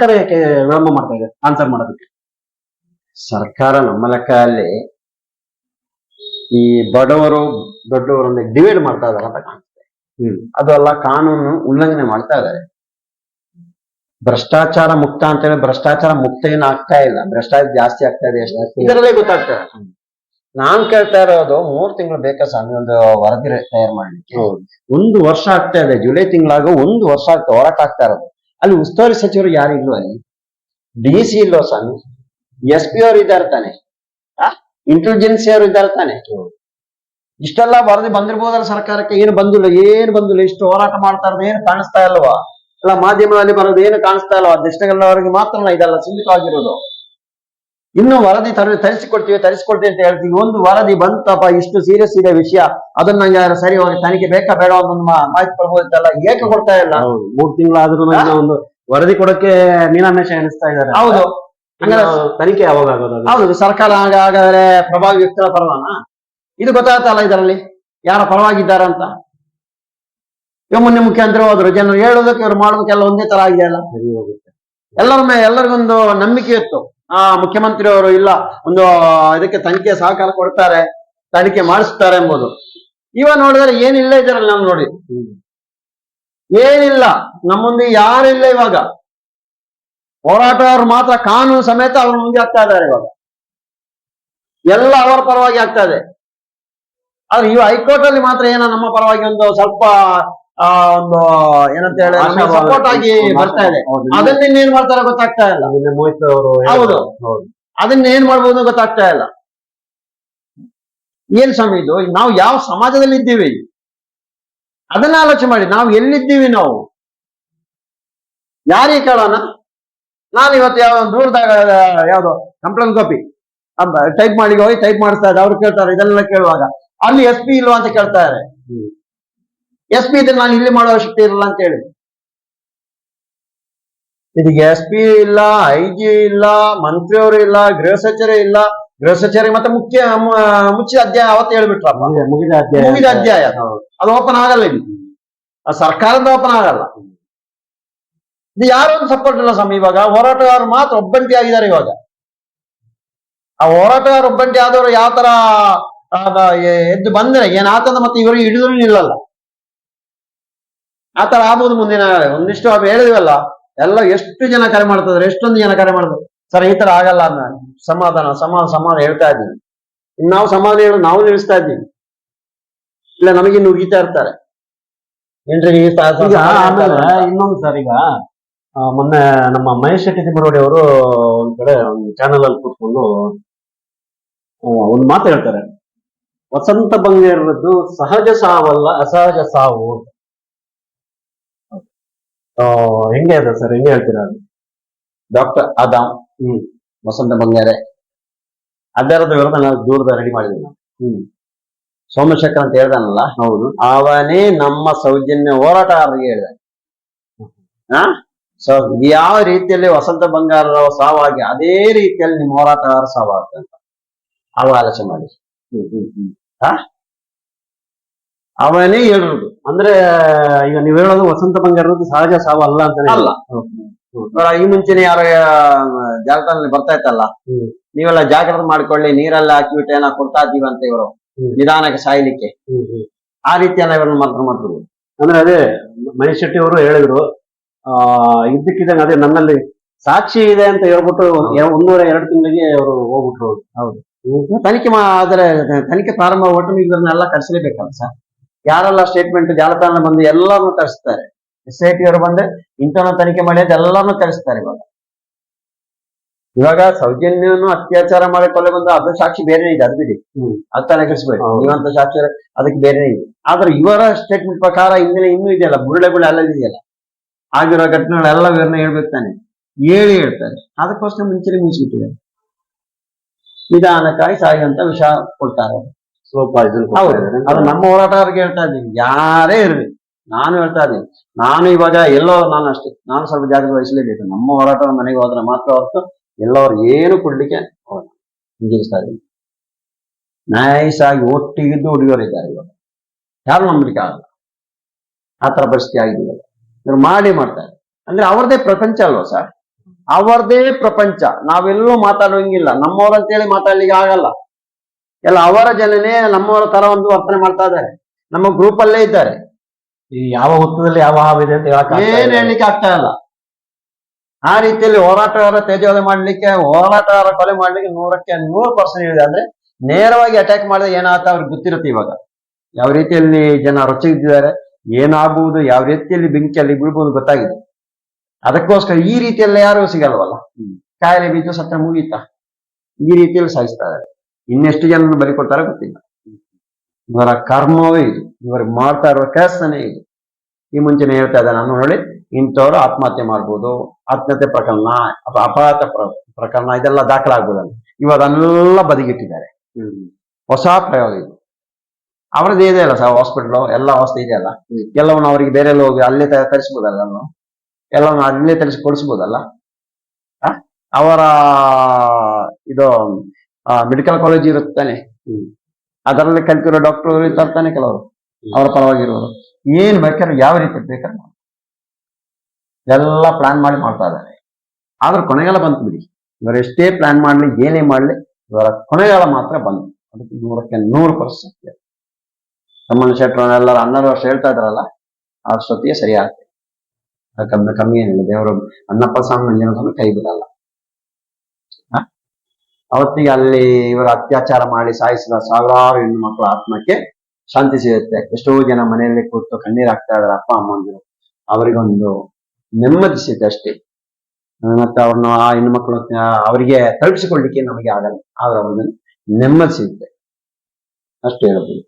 ಸರ್ಕಾರ ಯಾಕೆ ವಿಳಂಬ ಮಾಡ್ತಾ ಇದೆ ಆನ್ಸರ್ ಮಾಡೋದಕ್ಕೆ. ಸರ್ಕಾರ ನಮ್ಮ ಲೆಕ್ಕದಲ್ಲಿ ಈ ಬಡವರು ದೊಡ್ಡವರನ್ನ ಡಿವೈಡ್ ಮಾಡ್ತಾ ಇದಾರೆ ಅಂತ ಕಾಣಿಸ್ತದೆ ಹ್ಮ್. ಅದು ಅಲ್ಲ ಕಾನೂನು ಉಲ್ಲಂಘನೆ ಮಾಡ್ತಾ ಇದ್ದಾರೆ. ಭ್ರಷ್ಟಾಚಾರ ಮುಕ್ತ ಅಂತ ಹೇಳಿ ಭ್ರಷ್ಟಾಚಾರ ಮುಕ್ತ ಏನು ಆಗ್ತಾ ಇಲ್ಲ. ಭ್ರಷ್ಟಾಚಾರ ಜಾಸ್ತಿ ಆಗ್ತಾ ಇದೆ ಇದರಲ್ಲೇ ಗೊತ್ತಾಗ್ತದೆ ನಾನ್ ಕೇಳ್ತಾ ಇರೋದು ಮೂರ್ ತಿಂಗಳು ಬೇಕಾ ಸ್ವಾಮಿ? ಒಂದು ವರದಿ ತಯಾರು ಮಾಡ್ಲಿಕ್ಕೆ. ಒಂದು ವರ್ಷ ಆಗ್ತಾ ಇದೆ ಜುಲೈ ತಿಂಗಳಾಗ ಒಂದು ವರ್ಷ ಆಗ್ತಾ ಹೊರಕಾಗ್ತಾ ಆಗ್ತಾ ಇರೋದು. ಅಲ್ಲಿ ಉಸ್ತುವಾರಿ ಸಚಿವರು ಯಾರು ಇಲ್ವಾ ಅಲ್ಲಿ? ಡಿ ಸಿ ಇಲ್ವೋ ಸ್ವಾಮಿ? ಎಸ್ ಪಿ ಅವರು ಇದ್ದಾರೆ ತಾನೆ. ಇಂಟೆಲಿಜೆನ್ಸಿ ಅವರು ಇದ್ದಾರೆ ತಾನೆ. ಇಷ್ಟೆಲ್ಲ ವರದಿ ಬಂದಿರ್ಬೋದಲ್ಲ ಸರ್ಕಾರಕ್ಕೆ? ಏನು ಬಂದಿಲ್ಲ ಏನು ಬಂದಿಲ್ಲ. ಇಷ್ಟು ಹೋರಾಟ ಮಾಡ್ತಾ ಇರೋದು ಏನು ಕಾಣಿಸ್ತಾ ಇಲ್ವಾ? ಅಲ್ಲ ಮಾಧ್ಯಮದಲ್ಲಿ ಬರೋದು ಏನು ಕಾಣಿಸ್ತಾ ಇಲ್ವಾ? ದೃಷ್ಟಿಗಳವರಿಗೆ ಮಾತ್ರ ಇದೆಲ್ಲ ಸೀಮಿತವಾಗಿರೋದು. ಇನ್ನು ವರದಿ ತರ ತರಿಸಿಕೊಡ್ತೀವಿ ತರಿಸಿಕೊಡ್ತೀವಿ ಅಂತ ಹೇಳ್ತೀವಿ. ಒಂದು ವರದಿ ಬಂತಪ್ಪ ಇಷ್ಟು ಸೀರಿಯಸ್ ಇದೆ ವಿಷಯ. ಅದನ್ನ ಯಾರು ಸರಿ ಹೋಗಿ ತನಿಖೆ ಬೇಕಾ ಬೇಡ ಮಾ- ಮಾಹಿತಿ ಕೊಡ್ಬೋದಿತ್ತಲ್ಲ? ಏಕೆ ಕೊಡ್ತಾ ಇಲ್ಲ? ಮೂರು ತಿಂಗಳಾದ್ರೂ ಒಂದು ವರದಿ ಕೊಡಕ್ಕೆ ಮೀನಾಮೇಷ ಎಣಿಸ್ತಾ ಇದ್ದಾರೆ. ಹೌದು. ತನಿಖೆ ಯಾವಾಗ ಆಗೋದು ಹೌದು ಸರ್ಕಾರ ಹಾಗ- ಹಾಗಾದ್ರೆ ಪ್ರಭಾವಿ ವ್ಯಕ್ತಿಗಳ ಪರವಾನ? ಇದು ಗೊತ್ತಾಗತ್ತಲ್ಲ ಇದರಲ್ಲಿ? ಯಾರ ಪರವಾಗಿದ್ದಾರೆ ಅಂತ? ಇವ ಮೊನ್ನೆ ಮುಖ್ಯಮಂತ್ರಿ ಹೋದ್ರು. ಜನರು ಹೇಳೋದಕ್ಕೆ ಇವ್ರು ಮಾಡೋದಕ್ಕೆಲ್ಲ ಒಂದೇ ತರ ಆಗಿದೆ ಅಲ್ಲ? ಎಲ್ಲರ ಮೇಲೆ ಎಲ್ಲರಿಗೊಂದು ನಂಬಿಕೆ ಇತ್ತು. ಆ ಮುಖ್ಯಮಂತ್ರಿ ಅವರು ಇಲ್ಲ, ಒಂದು, ಇದಕ್ಕೆ ತನಿಖೆ ಸಹಕಾರ ಕೊಡ್ತಾರೆ, ತನಿಖೆ ಮಾಡಿಸ್ತಾರೆ ಎಂಬುದು. ಇವ ನೋಡಿದ್ರೆ ಏನಿಲ್ಲ ಇದರಲ್ಲಿ ನಾವು ನೋಡಿ. ಏನಿಲ್ಲ ನಮ್ಮ ಮುಂದೆ ಯಾರಿಲ್ಲ ಇವಾಗ. ಹೋರಾಟಗಾರರು ಮಾತ್ರ ಕಾನೂನು ಸಮೇತ ಅವ್ರ ಮುಂದೆ ಆಗ್ತಾ ಇದ್ದಾರೆ ಇವಾಗ. ಎಲ್ಲ ಅವರ ಪರವಾಗಿ ಆಗ್ತಾ ಇದೆ. ಆದ್ರೆ ಇವ ಹೈಕೋರ್ಟ್ ಅಲ್ಲಿ ಮಾತ್ರ ಏನೋ ನಮ್ಮ ಪರವಾಗಿ ಒಂದು ಸ್ವಲ್ಪ ಒಂದು ಏನಂತ ಹೇಳಿ ಸಪೋರ್ಟ್ ಆಗಿ ಬರ್ತಾ ಇದೆ. ಅದನ್ನ ಇನ್ನೇನ್ ಮಾಡ್ತಾರೆ ಗೊತ್ತಾಗ್ತಾ ಇಲ್ಲ. ಮೋಹಿತ್ ಅವರು ಹೌದು. ಅದನ್ನ ಏನ್ ಮಾಡ್ಬೋದು ಗೊತ್ತಾಗ್ತಾ ಇಲ್ಲ. ಏನ್ ಸ್ವಾಮಿ ಇದು? ನಾವು ಯಾವ ಸಮಾಜದಲ್ಲಿ ಇದ್ದೀವಿ? ಅದನ್ನ ಆಲೋಚನೆ ಮಾಡಿ. ನಾವು ಎಲ್ಲಿದ್ದೀವಿ ನಾವು? ಯಾರಿಗೆ ಕೇಳೋಣ? ನಾನು ಇವತ್ತು ಯಾವ ದೂರದಾಗ ಯಾವ್ದು ಕಂಪ್ಲೇಂಟ್ ಕಾಪಿ ಟೈಪ್ ಮಾಡಿ ಹೋಗಿ ಟೈಪ್ ಮಾಡಿಸ್ತಾ ಇದ್ದಾರೆ ಅವ್ರು ಕೇಳ್ತಾರೆ ಇದೆಲ್ಲ ಕೇಳುವಾಗ. ಅಲ್ಲಿ ಎಸ್ ಪಿ ಇಲ್ವಾ ಅಂತ ಕೇಳ್ತಾರೆ ಹ್ಮ್. ಎಸ್ ಪಿ ಇದ್ರೆ ನಾನು ಇಲ್ಲಿ ಮಾಡೋ ಅವಶ್ಯಕತೆ ಇರಲ್ಲ ಅಂತ ಹೇಳಿ ಇದಕ್ಕೆ ಎಸ್ ಪಿ ಇಲ್ಲ ಐ ಜಿ ಇಲ್ಲ ಮಂತ್ರಿಯವರು ಇಲ್ಲ ಗೃಹ ಸಚಿವರು ಇಲ್ಲ. ಗೃಹ ಸಚಿವರಿಗೆ ಮತ್ತೆ ಮುಖ್ಯ ಮುಚ್ಚಿದ ಅಧ್ಯಾಯ ಅವತ್ತು ಹೇಳ್ಬಿಟ್ರಪ್ಪ ಮುಗಿದ- ಅಧ್ಯಾಯ. ಮುಗಿದ ಅಧ್ಯಾಯ. ಅದು ಓಪನ್ ಆಗಲ್ಲ ಆ ಸರ್ಕಾರದ ಓಪನ್ ಆಗಲ್ಲ. ಇದು ಯಾರು ಒಂದು ಸಪೋರ್ಟ್ ಇಲ್ಲ ಸ್ವಾಮಿ? ಇವಾಗ ಹೋರಾಟಗಾರರು ಮಾತ್ರ ಒಬ್ಬಂಟಿ ಆಗಿದ್ದಾರೆ ಇವಾಗ. ಆ ಹೋರಾಟಗಾರ ಒಬ್ಬಂಟಿ ಆದವರು ಯಾವ ತರ ಎದ್ದು ಬಂದ್ರೆ ಏನಾತಂದ್ರೆ ಮತ್ತೆ ಇವರಿಗೆ ಹಿಡಿದ್ರು ನಿಲ್ಲಲ್ಲ. ಆ ತರ ಆಗ್ಬೋದು ಮುಂದಿನ ಒಂದಿಷ್ಟು ಹೇಳಿದ್ವಲ್ಲ ಎಲ್ಲ ಎಷ್ಟು ಜನ ಕರೆ ಮಾಡ್ತದ್ರೆ ಎಷ್ಟೊಂದು ಜನ ಕರೆ ಮಾಡ್ತಾರೆ ಸರ್ ಈ ತರ ಆಗಲ್ಲ ಅನ್ನ ಸಮಾಧಾನ ಸಮಾನ ಸಮಾಧಾನ ಹೇಳ್ತಾ ಇದ್ದೀವಿ ಇನ್ನು ನಾವು ಸಮಾಧಾನ ಹೇಳಿ ನಾವು ನಿಲ್ಲಿಸ್ತಾ ಇದ್ದೀವಿ. ಇಲ್ಲ ನಮಗೆ ಉಗಿತಾ ಇರ್ತಾರೆ. ಇನ್ನೊಂದು ಸರ್ ಈಗ ಮೊನ್ನೆ ನಮ್ಮ ಮಹೇಶ್ ಶೆಟ್ಟಿ ತಿಮ್ಮರೋಡಿ ಅವರು ಒಂದ್ ಕಡೆ ಒಂದು ಚಾನೆಲ್ ಅಲ್ಲಿ ಕೂತ್ಕೊಂಡು ಒಂದು ಮಾತು ಹೇಳ್ತಾರೆ. ವಸಂತ ಬಂಗೇರದ್ದು ಸಹಜ ಸಾವಲ್ಲ ಅಸಹಜ ಸಾವು ಹೆಂಗೆ ಅದ ಸರ್ ಹೆಂಗೆ ಹೇಳ್ತೀರಾ? ಅದು ಡಾಕ್ಟರ್ ಆದಾಮ್ ಹ್ಮ್. ವಸಂತ ಬಂಗಾರೆ. ಅದರದ ವಿರುದ್ಧ ನಾವು ದೂರದ ರೆಡಿ ಮಾಡಿದ್ವಿ ನಾವು ಹ್ಮ್. ಸೋಮಶೇಖರ್ ಅಂತ ಹೇಳ್ದಾನಲ್ಲ? ಹೌದು. ಅವನೇ ನಮ್ಮ ಸೌಜನ್ಯ ಹೋರಾಟಗಾರರಿಗೆ ಹೇಳಿದ ಹಾ ಸೊ ಯಾವ ರೀತಿಯಲ್ಲಿ ವಸಂತ ಬಂಗಾರರ ಸಾವಾಗಿ ಅದೇ ರೀತಿಯಲ್ಲಿ ನಿಮ್ಮ ಹೋರಾಟಗಾರ ಸಾವಾಗುತ್ತೆ ಅಂತ. ಅವ ಆಲೋಚನೆ ಮಾಡಿ. ಹ್ಮ್, ಹ್ಮ್, ಹ್ಮ್. ಅವನೇ ಹೇಳಿರುದು. ಅಂದ್ರೆ ಈಗ ನೀವ್ ಹೇಳೋದು ವಸಂತ ಬಂಗಾರದ್ದು ಸಹಜ ಸಾವು ಅಲ್ಲ ಅಂತ ಅಲ್ಲ. ಈ ಮುಂಚೆನೆ ಯಾರು ಜಾಗತಾನಲ್ಲಿ ಬರ್ತಾ ಇತ್ತಲ್ಲ? ನೀವೆಲ್ಲ ಜಾಗ್ರತೆ ಮಾಡ್ಕೊಳ್ಳಿ ನೀರೆಲ್ಲ ಹಾಕಿಬಿಟ್ಟು ಏನೋ ಕೊಡ್ತಾ ಇದ್ದೀವಿ ಅಂತ ಇವರು. ನಿಧಾನಕ್ಕೆ ಸಾಯ್ಲಿಕ್ಕೆ. ಆ ರೀತಿಯನ್ನ ಇವ್ರನ್ನ ಮಾತ್ರ ಮಾಡ್ತಿದ್ರು ಅಂದ್ರೆ ಅದೇ ಮಹೇಶ್ ಶೆಟ್ಟಿ ಅವರು ಹೇಳಿದ್ರು ಆ ಇದ್ದಕ್ಕಿದ್ದಂಗೆ ಅದೇ ನನ್ನಲ್ಲಿ ಸಾಕ್ಷಿ ಇದೆ ಅಂತ ಹೇಳ್ಬಿಟ್ಟು ಒಂದೂವರೆ ಎರಡು ತಿಂಗಳಿಗೆ ಅವರು ಹೋಗ್ಬಿಟ್ರು ಹೌದು. ತನಿಖೆ ಆದರೆ ತನಿಖೆ ಪ್ರಾರಂಭ ಒಟ್ಟು ಇದನ್ನೆಲ್ಲ ಕರೆಸಲೇಬೇಕಲ್ಲ ಸರ್? ಯಾರೆಲ್ಲ ಸ್ಟೇಟ್ಮೆಂಟ್ ಜಾಲತಾಣ ಬಂದು ಎಲ್ಲಾನು ಕರೆಸ್ತಾರೆ ಎಸ್ ಐ ಟಿ ಅವರು ಬಂದ್ರೆ ಇಂಥವ್ನ ತನಿಖೆ ಮಾಡಿ ಅಂತ ಎಲ್ಲಾನು ಕರೆಸ್ತಾರೆ ಇವಾಗ. ಇವಾಗ ಸೌಜನ್ಯನು ಅತ್ಯಾಚಾರ ಮಾಡಿ ಕೊಲೆ ಬಂದ ಅದು ಸಾಕ್ಷಿ ಬೇರೆ ಇದೆ ಅದು ಬಿಡಿ. ಅದು ಹೌದು. ನೀವಂತ ಸಾಕ್ಷಿ ಅದಕ್ಕೆ ಬೇರೆ ಇದೆ. ಆದ್ರೆ ಇವರ ಸ್ಟೇಟ್ಮೆಂಟ್ ಪ್ರಕಾರ ಇಂದಿನ ಇನ್ನೂ ಇದೆಯಲ್ಲ ಬುರುಳೆ ಬುರುಳೆ ಎಲ್ಲ ಇದೆಯಲ್ಲ. ಆಗಿರೋ ಘಟನೆಗಳೆಲ್ಲ ವಿವರಣೆ ಹೇಳ್ಬೇಕು ತಾನೆ. ಹೇಳಿ ಹೇಳ್ತಾರೆ. ಅದಕ್ಕೋಸ್ಕರ ಮುಂಚೆನೆ ಮುಗಿಸ್ಬಿಟ್ಟಿದ್ದಾರೆ. ನಿಧಾನಕ್ಕಾಗಿ ಸಾಯುವಂತ ವಿಷ ಕೊಡ್ತಾರೆ ಅದು ನಮ್ಮ ಹೋರಾಟಗಾರರಿಗೆ ಹೇಳ್ತಾ ಇದ್ದೀನಿ. ಯಾರೇ ಇರಲಿ ನಾನು ಹೇಳ್ತಾ ಇದ್ದೀನಿ. ನಾನು ಇವಾಗ ಎಲ್ಲೋ ನಾನು ಅಷ್ಟೇ ನಾನು ಸ್ವಲ್ಪ ಜಾಗ್ರತೆ ವಹಿಸಲೇಬೇಕು ನಮ್ಮ ಹೋರಾಟ ಮನೆಗೆ ಹೋದ್ರೆ ಮಾತ್ರ ಹೊರತು ಎಲ್ಲವರು ಏನು ಕೊಡ್ಲಿಕ್ಕೆ. ಹಿಂಗಿಸ್ತಾ ಇದ್ದೀನಿ. ನೈಸ್ ಆಗಿ ಒಟ್ಟಿಗಿದ್ದು ಹುಡುಗಿಯರಿದ್ದಾರೆ ಇವಾಗ. ಯಾರು ನಂಬಲಿಕ್ಕೆ ಆಗಲ್ಲ. ಆ ಥರ ಪರಿಸ್ಥಿತಿ ಆಗಿದೆ ಇವಾಗ. ಇವ್ರು ಮಾಡಿ ಮಾಡ್ತಾರೆ. ಅಂದ್ರೆ ಅವ್ರದೇ ಪ್ರಪಂಚ ಅಲ್ವಾ ಸರ್? ಅವರದೇ ಪ್ರಪಂಚ. ನಾವೆಲ್ಲೂ ಮಾತಾಡೋಂಗಿಲ್ಲ. ನಮ್ಮವ್ರು ಅಂತೇಳಿ ಮಾತಾಡ್ಲಿಕ್ಕೆ ಆಗಲ್ಲ. ಎಲ್ಲ ಅವರ ಜನನೇ ನಮ್ಮವರ ತರ ಒಂದು ವರ್ತನೆ ಮಾಡ್ತಾ ಇದ್ದಾರೆ. ನಮ್ಮ ಗ್ರೂಪ್ ಅಲ್ಲೇ ಇದ್ದಾರೆ. ಈ ಯಾವ ಹುತ್ತದಲ್ಲಿ ಯಾವ ಹಾವಿದೆ ಅಂತ ಹೇಳಕ್ ಏನ್. ಹೇಳಲಿಕ್ಕೆ ಆಗ್ತಾ ಇಲ್ಲ. ಆ ರೀತಿಯಲ್ಲಿ ಹೋರಾಟಗಾರ ತೇಜೋದೆ ಮಾಡ್ಲಿಕ್ಕೆ ಹೋರಾಟಗಾರ ಕೊಲೆ ಮಾಡ್ಲಿಕ್ಕೆ ನೂರಕ್ಕೆ ನೂರು ಪರ್ಸೆಂಟ್ ಇದೆ ಅಂದ್ರೆ ನೇರವಾಗಿ ಅಟ್ಯಾಕ್ ಮಾಡಿದ್ರೆ ಏನಾಗುತ್ತೆ ಅವ್ರಿಗೆ ಗೊತ್ತಿರುತ್ತೆ ಇವಾಗ. ಯಾವ ರೀತಿಯಲ್ಲಿ ಜನ ರೊಚ್ಚಿದ್ದಾರೆ ಏನಾಗುವುದು ಯಾವ ರೀತಿಯಲ್ಲಿ ಬೆಂಕಿಯಲ್ಲಿ ಬೀಳ್ಬೋದು ಗೊತ್ತಾಗಿದೆ. ಅದಕ್ಕೋಸ್ಕರ ಈ ರೀತಿಯಲ್ಲಿ ಯಾರು ಸಿಗಲ್ವಲ್ಲ. ಕಾಯಿಲೆ ಬೀಜ ಸತ್ತ ಮುಗೀತಾ. ಈ ರೀತಿಯಲ್ಲಿ ಸಾಯಿಸ್ತಾ ಇದ್ದಾರೆ. ಇನ್ನೆಷ್ಟು ಜನ ಬಲಿ ಕೊಡ್ತಾರೋ ಗೊತ್ತಿಲ್ಲ. ಇವರ ಕರ್ಮವೇ ಇದು. ಇವರು ಮಾಡ್ತಾ ಇರುವ ಕೆಲಸನೇ ಇದು. ಈ ಮುಂಚೆನೆ ಹೇಳ್ತಾ ಇದ್ದಾರೆ ನಾನು ನೋಡಿ ಇಂಥವ್ರು ಆತ್ಮಹತ್ಯೆ ಮಾಡ್ಬೋದು. ಆತ್ಮಹತ್ಯೆ ಪ್ರಕರಣ ಅಥವಾ ಅಪಘಾತ ಪ್ರ- ಪ್ರಕರಣ, ಇದೆಲ್ಲ ದಾಖಲಾಗ್ಬೋದಲ್ಲ ಅದನ್ನೆಲ್ಲ ಬದಿಗಿಟ್ಟಿದ್ದಾರೆ. ಹೊಸ ಪ್ರಯೋಗ ಇದು. ಅವರದ್ದು ಇದೆ ಅಲ್ಲ ಸರ್ ಹಾಸ್ಪಿಟಲ್ ಎಲ್ಲ ವ್ಯವಸ್ಥೆ ಇದೆ ಅಲ್ಲ. ಎಲ್ಲವನ್ನು ಅವರಿಗೆ ಬೇರೆ ಹೋಗಿ ಅಲ್ಲೇ ತರಿಸ್ಬೋದಲ್ಲ ಎಲ್ಲವನ್ನು ಅಲ್ಲೇ ತರಿಸಿ ಕೊಡಿಸ್ಬೋದಲ್ಲ? ಅವರ, ಇದು ಮೆಡಿಕಲ್ ಕಾಲೇಜ್ ಇರುತ್ತಾನೆ. ಅದರಲ್ಲಿ ಕಲ್ತಿರೋ ಡಾಕ್ಟರ್ ಇರ್ತಾನೆ ತಾನೆ ಕೆಲವರು. ಅವರ ಪರವಾಗಿರೋರು. ಏನ್ ಬೇಕಾದ್ರೆ ಯಾವ ರೀತಿ ಬೇಕಾದ್ರೆ. ಎಲ್ಲ ಪ್ಲಾನ್ ಮಾಡಿ ಮಾಡ್ತಾ ಇದ್ದಾರೆ. ಆದ್ರೆ ಕೊನೆಗಾಲ ಬಂತು ಬಿಡಿ. ಇವರು ಎಷ್ಟೇ ಪ್ಲಾನ್ ಮಾಡ್ಲಿ ಏನೇ ಮಾಡ್ಲಿ ಇವರ ಕೊನೆಗಾಲ ಮಾತ್ರ ಬಂತು. ಅದಕ್ಕೆ ನೂರಕ್ಕೆ ನೂರು ಪರ್ಸೆಂಟ್. ತಮ್ಮನ ಶೆಟ್ರು ಎಲ್ಲ ಹನ್ನೆರಡು ವರ್ಷ ಹೇಳ್ತಾ ಇದ್ರಲ್ಲ ಅಷ್ಟೊತ್ತಿಗೆ ಸರಿ ಆಗ್ತದೆ ಕಮ್ಮಿ ಕಮ್ಮಿ ಏನಿಲ್ಲ. ದೇವರು ಅನ್ನಪ್ಪ ಸ್ವಾಮಿ ಮಂಜುನಾಥನ ಕೈ ಬಿಡಲ್ಲ? ಅವತ್ತಿಗೆ ಅಲ್ಲಿ ಇವರ ಅತ್ಯಾಚಾರ ಮಾಡಿ ಸಾಯಿಸಿದ ಸಾವಿರಾರು ಹೆಣ್ಣು ಮಕ್ಕಳ ಆತ್ಮಕ್ಕೆ ಶಾಂತಿ ಸಿಗುತ್ತೆ. ಎಷ್ಟೋ ಜನ ಮನೆಯಲ್ಲಿ ಕೂತು ಕಣ್ಣೀರು ಹಾಕ್ತಾ ಇದಾರೆ ಅಪ್ಪ ಅಮ್ಮಂದಿರು ಅವರಿಗೊಂದು ನೆಮ್ಮದಿ ಸಿಗುತ್ತೆ ಅಷ್ಟೇ. ಮತ್ತೆ ಅವ್ರನ್ನ ಆ ಹೆಣ್ಣು ಮಕ್ಕಳು ಅವರಿಗೆ ತಲುಪಿಸಿಕೊಳ್ಳಿಕ್ಕೆ ನಮಗೆ ಆಗಲ್ಲ. ಆದ್ರೆ ಅವ್ರಿಗೆ ನೆಮ್ಮದಿ ಸಿಗುತ್ತೆ. ಅಷ್ಟೇ ಹೇಳ್ಬೋದು.